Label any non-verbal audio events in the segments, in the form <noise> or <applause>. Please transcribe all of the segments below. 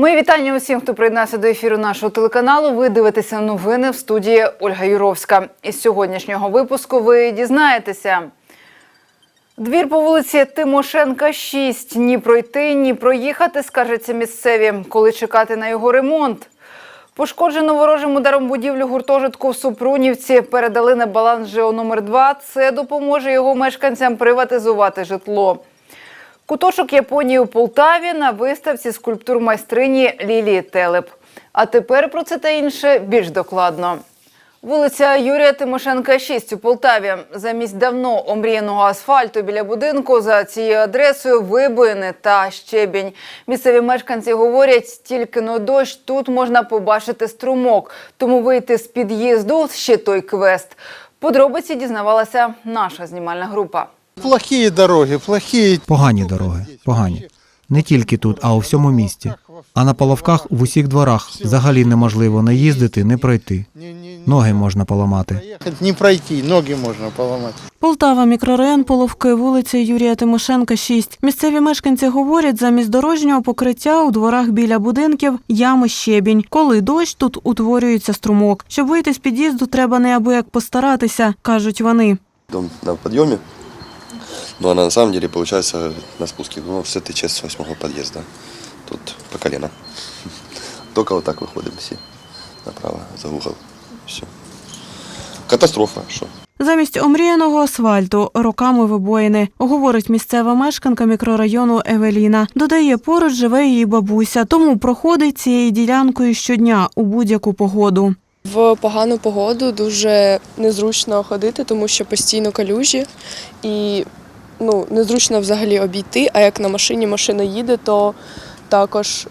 Мої вітання усім, хто приєднався до ефіру нашого телеканалу. Ви дивитеся новини в студії Ольга Юровська. Із сьогоднішнього випуску ви дізнаєтеся. Двір по вулиці Тимошенка 6. Ні пройти, ні проїхати, скаржаться місцеві. Коли чекати на його ремонт? Пошкоджену ворожим ударом будівлю гуртожитку в Супрунівці передали на баланс ЖО номер 2 Це допоможе його мешканцям приватизувати житло. Куточок Японії у Полтаві на виставці скульптур майстрині Лілії Телеп. А тепер про це та інше більш докладно. Вулиця Юрія Тимошенка, 6 у Полтаві. Замість давно омріяного асфальту біля будинку за цією адресою вибоїни та щебінь. Місцеві мешканці говорять, тільки но дощ тут можна побачити струмок, тому вийти з під'їзду ще той квест. Подробиці дізнавалася наша знімальна група. Плохие дороги, плохие. Погані дороги, погані. Не тільки тут, а у всьому місті. А на половках в усіх дворах взагалі неможливо не їздити, не пройти. Ноги можна поламати. не пройти, ноги можно поломать. Полтава, мікрорайон Половки, вулиця Юрія Тимошенка, 6. Місцеві мешканці говорять, замість дорожнього покриття у дворах біля будинків ями щебінь. Коли дощ, тут утворюється струмок. Щоб вийти з під'їзду, треба неабияк постаратися, кажуть вони. Дом на подъеме, но она на самом деле получается на спуске, ну, с этой части с восьмого подъезда. Тут по колено. Только вот так выходим все направо, за угол. Все. Катастрофа, что? Замість омріяного асфальту роками вибоїни, говорить місцева мешканка мікрорайону Евеліна. Додає, поруч живе її бабуся, тому проходить цією ділянкою щодня у будь-яку погоду. В погану погоду дуже незручно ходити, тому що постійно калюжі і ну, незручно взагалі обійти. А як на машині машина їде, то також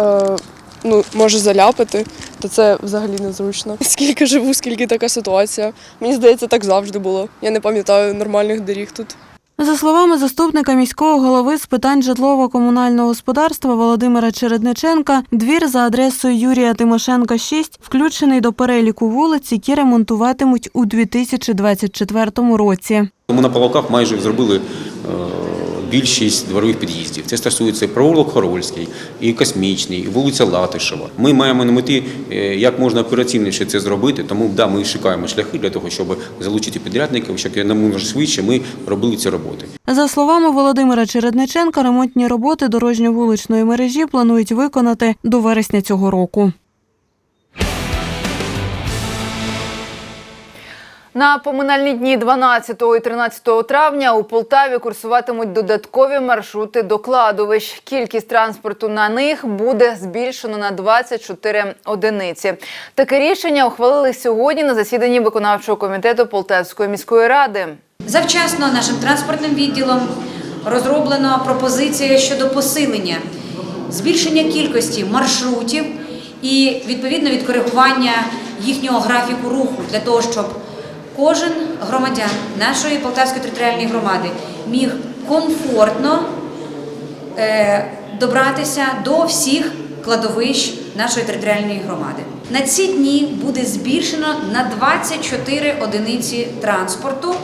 е, ну, може заляпати, то це взагалі незручно. <laughs> Скільки живу, скільки така ситуація. Мені здається, так завжди було. Я не пам'ятаю нормальних доріг тут. За словами заступника міського голови з питань житлово-комунального господарства Володимира Чередниченка, двір за адресою Юрія Тимошенка, 6 включений до переліку вулиць, які ремонтуватимуть у 2024 році. Ми на Павлаках майже зробили е, більшість дворових під'їздів. Це стосується і провулок Хорольський, і Космічний, і вулиця Латишева. Ми маємо на меті, е, як можна оперативніше це зробити, тому да, ми шукаємо шляхи для того, щоб залучити підрядників, щоб можна швидше ми робили ці роботи. За словами Володимира Чередниченка, ремонтні роботи дорожньо-вуличної мережі планують виконати до вересня цього року. На поминальні дні 12 і 13 травня у Полтаві курсуватимуть додаткові маршрути до кладовищ. Кількість транспорту на них буде збільшено на 24 одиниці. Таке рішення ухвалили сьогодні на засіданні виконавчого комітету Полтавської міської ради. Завчасно нашим транспортним відділом розроблено пропозиція щодо посилення, збільшення кількості маршрутів і відповідно відкоригування їхнього графіку руху для того, щоб кожен громадян нашої Полтавської територіальної громади міг комфортно е, добратися до всіх кладовищ нашої територіальної громади. На ці дні буде збільшено на 24 одиниці транспорту.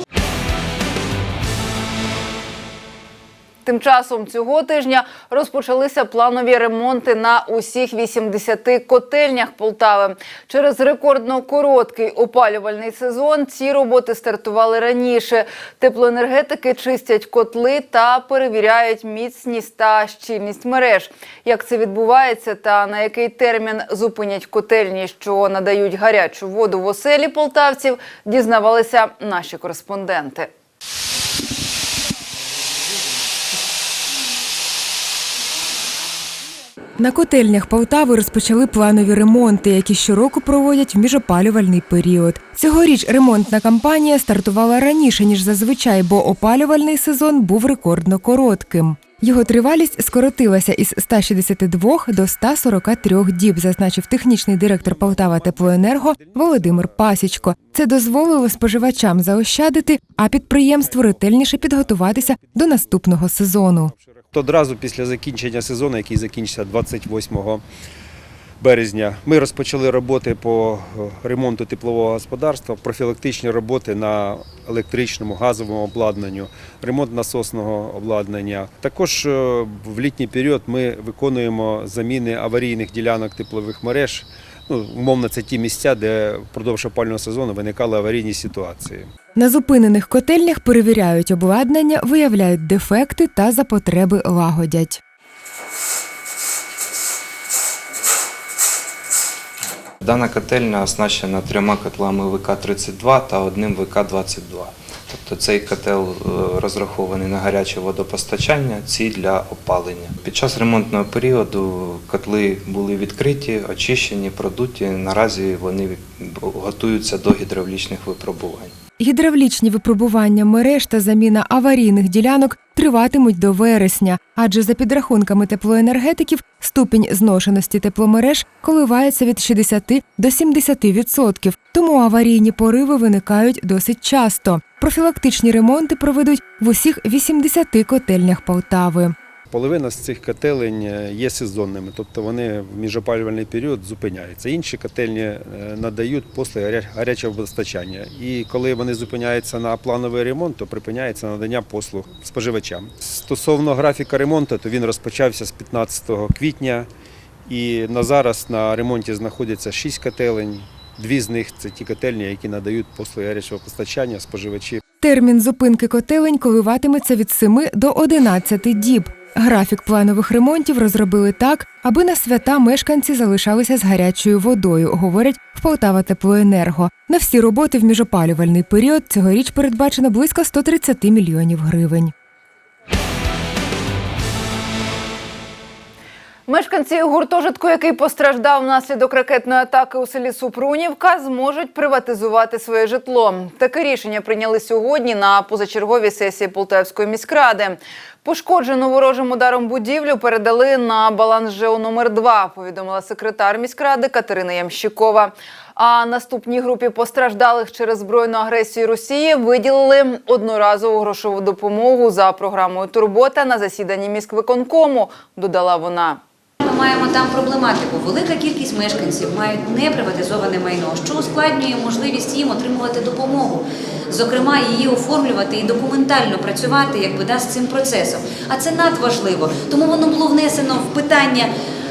Тим часом цього тижня розпочалися планові ремонти на усіх 80 котельнях Полтави. Через рекордно короткий опалювальний сезон ці роботи стартували раніше. Теплоенергетики чистять котли та перевіряють міцність та щільність мереж. Як це відбувається та на який термін зупинять котельні, що надають гарячу воду в оселі полтавців, дізнавалися наші кореспонденти. На котельнях Полтави розпочали планові ремонти, які щороку проводять в міжопалювальний період. Цьогоріч ремонтна кампанія стартувала раніше ніж зазвичай, бо опалювальний сезон був рекордно коротким. Його тривалість скоротилася із 162 до 143 діб, зазначив технічний директор Полтава Теплоенерго Володимир Пасічко. Це дозволило споживачам заощадити, а підприємству ретельніше підготуватися до наступного сезону. Одразу після закінчення сезону, який закінчиться 28 березня ми розпочали роботи по е, ремонту теплового господарства, профілактичні роботи на електричному, газовому обладнанню, ремонт насосного обладнання. Також е, в літній період ми виконуємо заміни аварійних ділянок теплових мереж. Ну, умовно, це ті місця, де впродовж опального сезону виникали аварійні ситуації. На зупинених котельнях перевіряють обладнання, виявляють дефекти та за потреби лагодять. Дана котельня оснащена трьома котлами ВК-32 та одним ВК-22. Тобто цей котел е, розрахований на гаряче водопостачання, ці для опалення. Під час ремонтного періоду котли були відкриті, очищені, продуті. Наразі вони готуються до гідравлічних випробувань. Гідравлічні випробування мереж та заміна аварійних ділянок триватимуть до вересня, адже за підрахунками теплоенергетиків ступінь зношеності тепломереж коливається від 60 до 70 відсотків, тому аварійні пориви виникають досить часто. Профілактичні ремонти проведуть в усіх 80 котельнях Полтави. Половина з цих котелень е, є сезонними, тобто вони в міжопалювальний період зупиняються. Інші котельні е, надають послуги гарячого водостачання. І коли вони зупиняються на плановий ремонт, то припиняється надання послуг споживачам. Стосовно графіка ремонту, то він розпочався з 15 квітня, і на зараз на ремонті знаходяться 6 котелень. Дві з них це ті котельні, які надають послуги гарячого постачання споживачі. Термін зупинки котелень коливатиметься від 7 до 11 діб. Графік планових ремонтів розробили так, аби на свята мешканці залишалися з гарячою водою, говорять в Полтава Теплоенерго. На всі роботи в міжопалювальний період цьогоріч передбачено близько 130 мільйонів гривень. Мешканці гуртожитку, який постраждав внаслідок ракетної атаки у селі Супрунівка, зможуть приватизувати своє житло. Таке рішення прийняли сьогодні на позачерговій сесії Полтавської міськради. Пошкоджену ворожим ударом будівлю передали на баланс ЖЕО номер 2 повідомила секретар міськради Катерина Ямщикова. А наступній групі постраждалих через збройну агресію Росії виділили одноразову грошову допомогу за програмою Турбота на засіданні міськвиконкому, додала вона. Маємо там проблематику. Велика кількість мешканців мають неприватизоване майно, що ускладнює можливість їм отримувати допомогу, зокрема її оформлювати і документально працювати, якби да, з цим процесом. А це надважливо. Тому воно було внесено в питання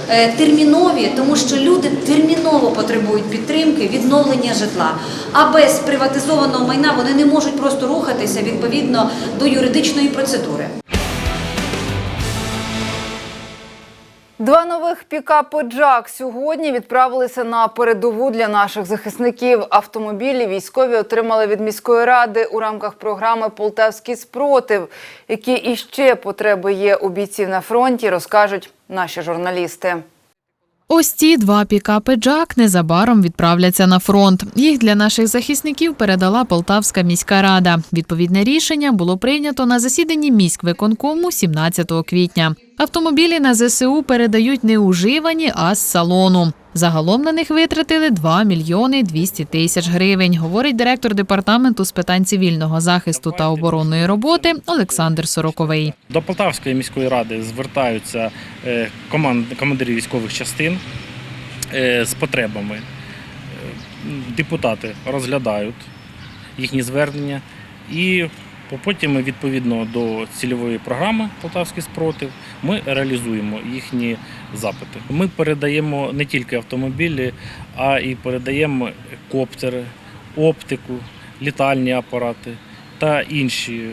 е, термінові, тому що люди терміново потребують підтримки, відновлення житла. А без приватизованого майна вони не можуть просто рухатися відповідно до юридичної процедури. Два нових пікапи Джак сьогодні відправилися на передову для наших захисників. Автомобілі військові отримали від міської ради у рамках програми Полтавський спротив. Які іще потреби є у бійців на фронті, розкажуть наші журналісти. Ось ці два пікапи Джак незабаром відправляться на фронт. Їх для наших захисників передала Полтавська міська рада. Відповідне рішення було прийнято на засіданні міськвиконкому 17 квітня. Автомобілі на ЗСУ передають не уживані, а з салону. Загалом на них витратили 2 мільйони 200 тисяч гривень, говорить директор департаменту з питань цивільного захисту та оборонної роботи Олександр Сороковий. До Полтавської міської ради звертаються е, командири військових частин е, з потребами. Е, Депутати розглядають їхні звернення і потім відповідно до цільової програми Полтавський спротив ми реалізуємо їхні запити. Ми передаємо не тільки автомобілі, а і передаємо коптери, оптику, літальні апарати та інші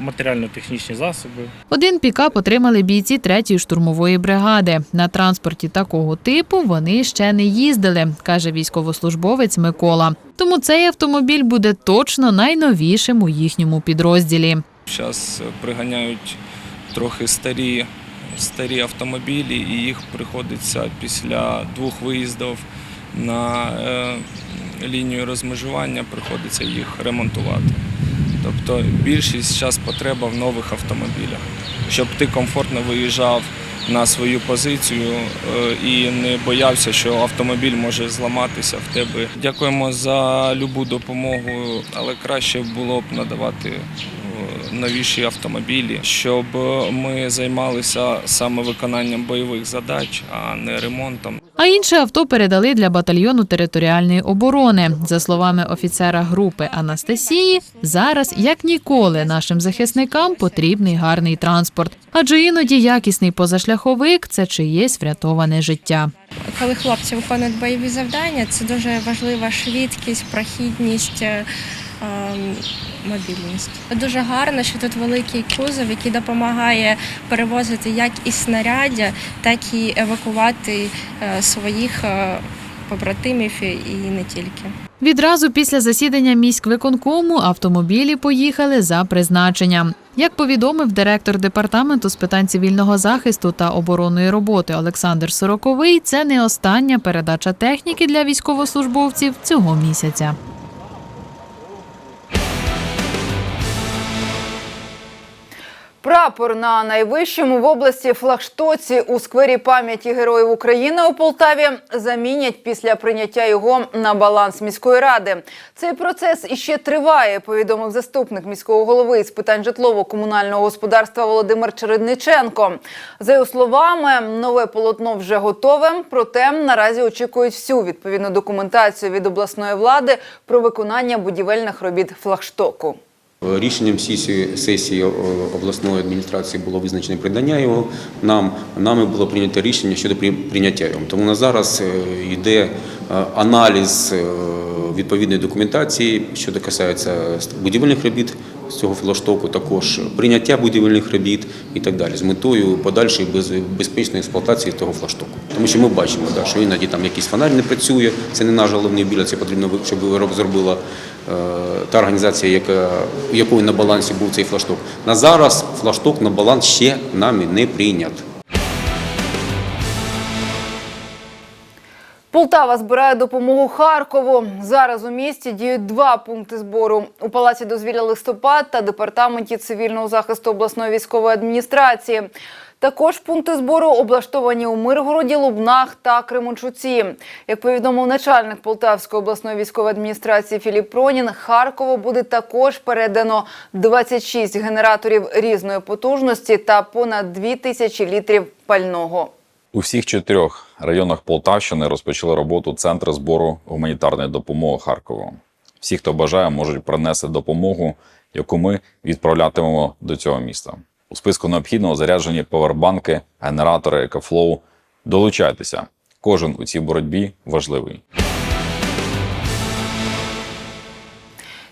матеріально-технічні засоби. Один пікап отримали бійці третьої штурмової бригади. На транспорті такого типу вони ще не їздили, каже військовослужбовець Микола. Тому цей автомобіль буде точно найновішим у їхньому підрозділі. Зараз приганяють трохи старі, старі автомобілі, і їх приходиться після двох виїздів на е, лінію розмежування, приходиться їх ремонтувати. Тобто більшість зараз потреба в нових автомобілях, щоб ти комфортно виїжджав на свою позицію е, і не боявся, що автомобіль може зламатися в тебе. Дякуємо за любу допомогу, але краще було б надавати е, новіші автомобілі, щоб ми займалися саме виконанням бойових задач, а не ремонтом. А інше авто передали для батальйону територіальної оборони. За словами офіцера групи Анастасії, зараз як ніколи нашим захисникам потрібний гарний транспорт, адже іноді якісний позашляховик це чиєсь врятоване життя. Коли хлопці виконують бойові завдання, це дуже важлива швидкість, прохідність, е, мобільність. Дуже гарно, що тут великий кузов, який допомагає перевозити як і снаряддя, так і евакувати е, своїх е, побратимів і не тільки. Відразу після засідання міськвиконкому автомобілі поїхали за призначенням. Як повідомив директор департаменту з питань цивільного захисту та оборонної роботи Олександр Сороковий, це не остання передача техніки для військовослужбовців цього місяця. Прапор на найвищому в області флагштоці у сквері пам'яті Героїв України у Полтаві замінять після прийняття його на баланс міської ради. Цей процес іще триває, повідомив заступник міського голови з питань житлово-комунального господарства Володимир Чередниченко. За його словами, нове полотно вже готове, проте наразі очікують всю відповідну документацію від обласної влади про виконання будівельних робіт флагштоку. Рішенням сесії, сесії обласної адміністрації було визначено придання його нам. Нами було прийнято рішення щодо при- прийняття його. Тому на зараз е, йде е, аналіз е, відповідної документації, що касається будівельних робіт з цього флаштоку, також прийняття будівельних робіт і так далі, з метою подальшої без- безпечної експлуатації того флаштоку. Тому що ми бачимо, що іноді там якийсь фонарь не працює, це не наш головний біль, це потрібно, щоб вироб зробила е, та організація, яка, якої на балансі був цей флашток. На зараз флашток на баланс ще нами не прийнят. Полтава збирає допомогу Харкову. Зараз у місті діють два пункти збору у палаці дозвілля листопад та департаменті цивільного захисту обласної військової адміністрації. Також пункти збору облаштовані у Миргороді, Лубнах та Кременчуці. Як повідомив начальник Полтавської обласної військової адміністрації Філіп Пронін, Харкову буде також передано 26 генераторів різної потужності та понад 2 тисячі літрів пального. У всіх чотирьох районах Полтавщини розпочали роботу центри збору гуманітарної допомоги Харкову. Всі, хто бажає, можуть принести допомогу, яку ми відправлятимемо до цього міста. У списку необхідного заряджені повербанки, генератори, екофлоу. Долучайтеся. Кожен у цій боротьбі важливий.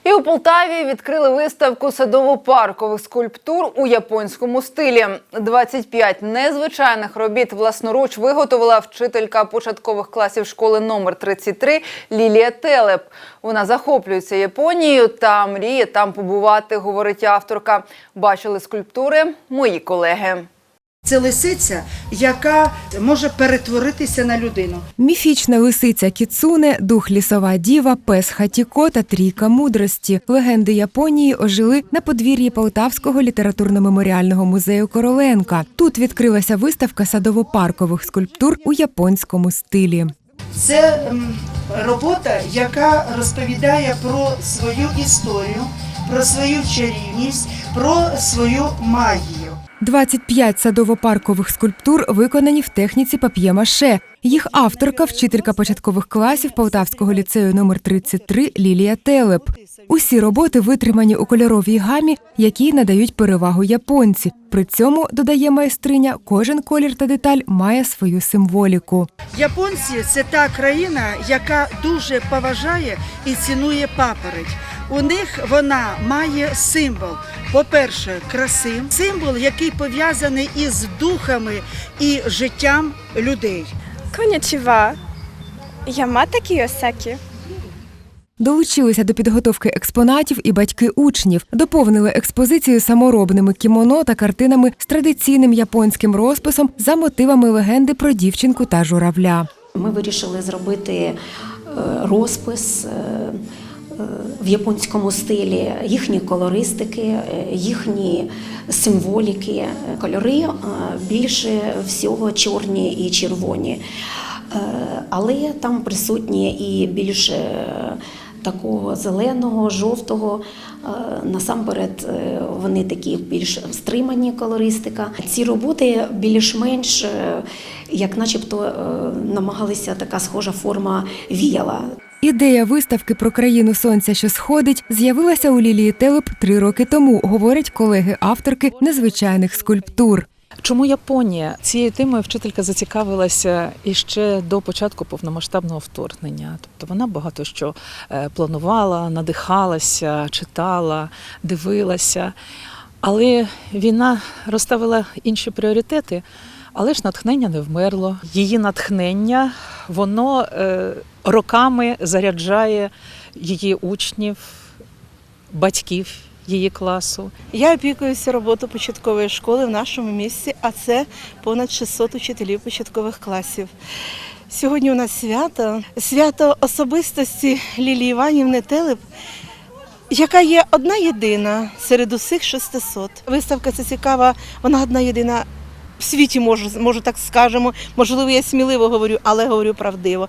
І у Полтаві відкрили виставку садово-паркових скульптур у японському стилі. 25 незвичайних робіт власноруч виготовила вчителька початкових класів школи номер 33 Лілія Телеп. Вона захоплюється Японією та мріє там побувати, говорить авторка. Бачили скульптури мої колеги. Це лисиця, яка може перетворитися на людину. Міфічна лисиця Кіцуне, дух лісова діва, пес Хатіко та трійка мудрості. Легенди Японії ожили на подвір'ї Полтавського літературно-меморіального музею Короленка. Тут відкрилася виставка садово-паркових скульптур у японському стилі. Це робота, яка розповідає про свою історію, про свою чарівність, про свою магію. 25 садово-паркових скульптур виконані в техніці пап'є-маше. Їх авторка, вчителька початкових класів Полтавського ліцею номер 33 Лілія Телеп. Усі роботи витримані у кольоровій гамі, якій надають перевагу японці. При цьому, додає майстриня, кожен колір та деталь має свою символіку. Японці це та країна, яка дуже поважає і цінує папороть. У них вона має символ. По-перше, краси, символ, який пов'язаний із духами і життям людей. Конячіва. Ямата Кіосакі. Долучилися до підготовки експонатів і батьки учнів, доповнили експозицію саморобними кімоно та картинами з традиційним японським розписом за мотивами легенди про дівчинку та журавля. Ми вирішили зробити е, розпис е, в японському стилі, їхні колористики, е, їхні символіки, Е, кольори е, більше всього чорні і червоні. Але там присутні і більш такого зеленого, жовтого. Насамперед, вони такі більш стримані колористика. Ці роботи більш-менш, як начебто, намагалися така схожа форма віяла. Ідея виставки про країну сонця, що сходить, з'явилася у Лілії Телеп три роки тому, говорять колеги-авторки незвичайних скульптур. Чому Японія? Цією темою вчителька зацікавилася іще до початку повномасштабного вторгнення. Тобто вона багато що е, планувала, надихалася, читала, дивилася. Але війна розставила інші пріоритети, але ж натхнення не вмерло. Її натхнення воно е, роками заряджає її учнів, батьків її класу. Я опікуюся роботою початкової школи в нашому місті, а це понад 600 учителів початкових класів. Сьогодні у нас свято, свято особистості Лілії Іванівни Телеп, яка є одна єдина серед усіх 600. Виставка це цікава, вона одна єдина в світі, можу, можу так скажемо. Можливо, я сміливо говорю, але говорю правдиво.